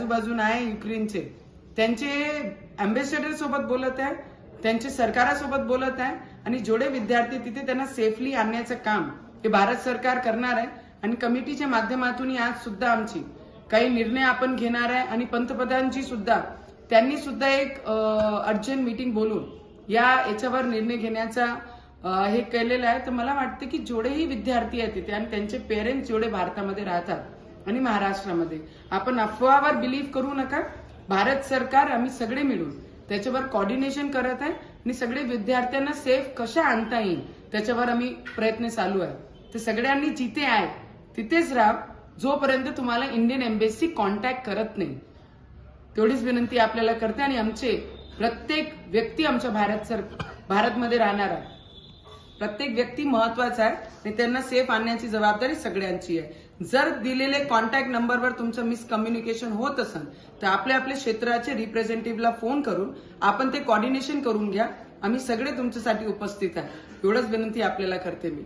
आजूबाजूला आहे युक्रेनचे. त्यांचे अम्बेसेडर सोबत बोलत आहे त्यांचे सरकारासोबत बोलत आहे आणि जेवढे विद्यार्थी तिथे त्यांना सेफली आणण्याचं काम हे भारत सरकार करणार आहे आणि कमिटीच्या माध्यमातून आज सुद्धा आमची काही निर्णय आपण घेणार आहे आणि पंतप्रधानची सुद्धा त्यांनी सुद्धा एक अर्जंट मीटिंग बोलून या याच्यावर निर्णय घेण्याचा हे केलेलं आहे. तर मला वाटतं की जेवढेही विद्यार्थी आहेत तिथे आणि त्यांचे पेरेंट्स जेवढे भारतामध्ये राहतात आणि महाराष्ट्रामध्ये. आपण अफवावर बिलीव्ह करू नका. भारत सरकार आम्ही सगळे मिळून त्याच्यावर कॉर्डिनेशन करत आहे. आणि सगळे विद्यार्थ्यांना सेफ कशा आणता येईल त्याच्यावर आम्ही प्रयत्न चालू आहे. तर सगळ्यांनी जिथे आहे तिथेच राहा. जोपर्यंत तुम्हाला इंडियन एम्बेसी कॉन्टॅक्ट करत नाही. तेवढीच विनंती आपल्याला करते आणि आमचे प्रत्येक व्यक्ती आमच्या भारत सर भारतमध्ये राहणार आहे. प्रत्येक व्यक्ती महत्त्वाचा आहे आणि त्यांना सेफ आणण्याची जबाबदारी सगळ्यांची आहे. जर दिलेले कॉन्टॅक्ट नंबरवर तुमचं मिसकम्युनिकेशन होत असेल तर आपल्या आपल्या क्षेत्राचे रिप्रेझेंटेटिव्हला फोन करून आपण ते कॉर्डिनेशन करून घ्या. आम्ही सगळे तुमच्यासाठी उपस्थित आहे. एवढंच विनंती आपल्याला करते मी.